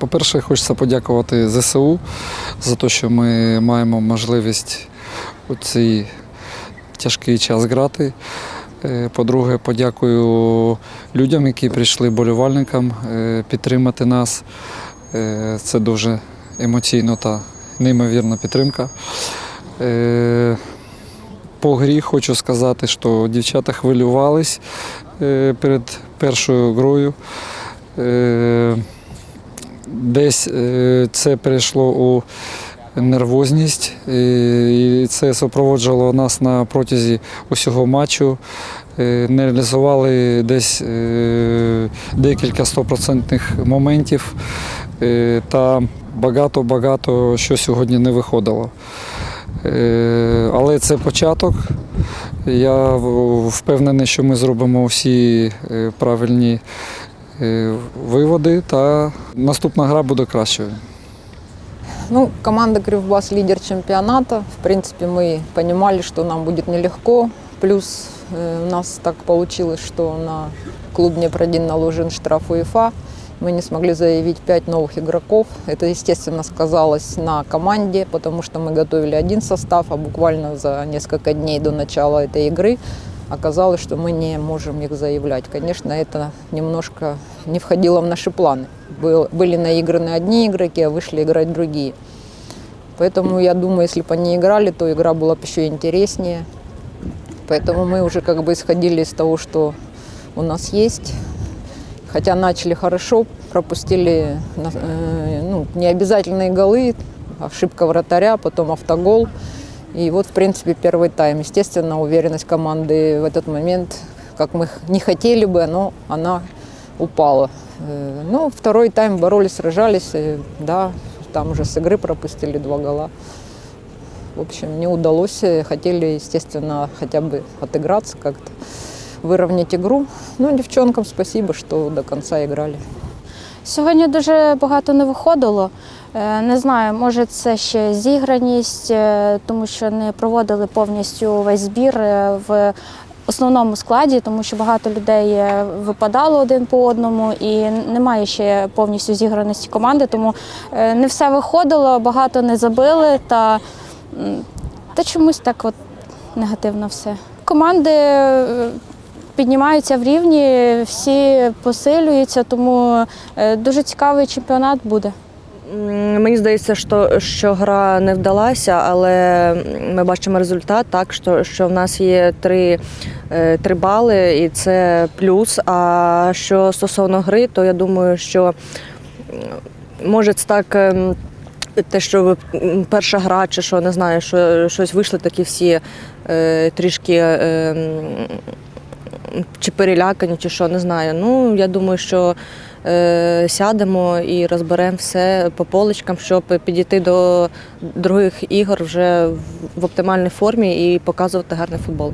По-перше, хочеться подякувати ЗСУ за те, що ми маємо можливість у цей тяжкий час грати. Е, По-друге, подякую людям, які прийшли болівальникам е, підтримати нас. Е, Це дуже емоційно та неймовірна підтримка. По грі хочу сказати, що дівчата хвилювались перед першою грою. Десь е, це перейшло у нервозність, е, і це супроводжувало нас на протязі усього матчу. Е, Не реалізували десь декілька стопроцентних моментів та багато-багато що сьогодні не виходило. Але це початок. Я впевнений, що ми зробимо всі правильні виводи, та наступна гра буде кращою. Ну, команда Кривбас лидер чемпионата. В принципе, мы понимали, что нам будет нелегко. Плюс э, у нас так получилось, что на клуб Днепродин наложен штраф УЕФА. Мы не смогли заявить пять новых игроков. Это, естественно, сказалось на команде, потому что мы готовили один состав, а буквально за несколько дней до начала этой игры оказалось, что мы не можем их заявлять. Конечно, это немножко не входило в наши планы. Был- Были наиграны одни игроки, а вышли играть другие. Поэтому я думаю, если бы они играли, то игра была бы еще интереснее. Поэтому мы уже как бы исходили из того, что у нас есть. Хотя начали хорошо, пропустили э, ну, необязательные голы, ошибка вратаря, потом автогол. И вот, в принципе, первый тайм. Естественно, уверенность команды в этот момент, как мы не хотели бы, но она упала. Э, Ну, второй тайм боролись, сражались, э, да, там уже с игры пропустили два гола. В общем, не удалось. Э, Хотели, естественно, хотя бы отыграться как-то, выровнять игру. Ну, девчонкам спасибо, что до конца играли. Сьогодні дуже багато не виходило. Е, Не знаю, може це ще зіграність, е, тому що не проводили повністю весь збір е, в основному складі, тому що багато людей випадало один по одному і немає ще повністю зіграності команди, тому не все виходило, багато не забили та, та чомусь так от негативно все. Команди піднімаються в рівні, всі посилюються, тому дуже цікавий чемпіонат буде. Мені здається, що, що гра не вдалася, але ми бачимо результат, так що, що в нас є три, е, три бали, і це плюс. А що стосовно гри, то я думаю, що може це так. ем, Те, що перша гра, чи що не знаю, що щось вийшли такі всі е, трішки е, чи перелякані, чи що, не знаю. Ну, я думаю, що е, сядемо і розберемо все по поличкам, щоб підійти до других ігор вже в- оптимальній формі і показувати гарний футбол.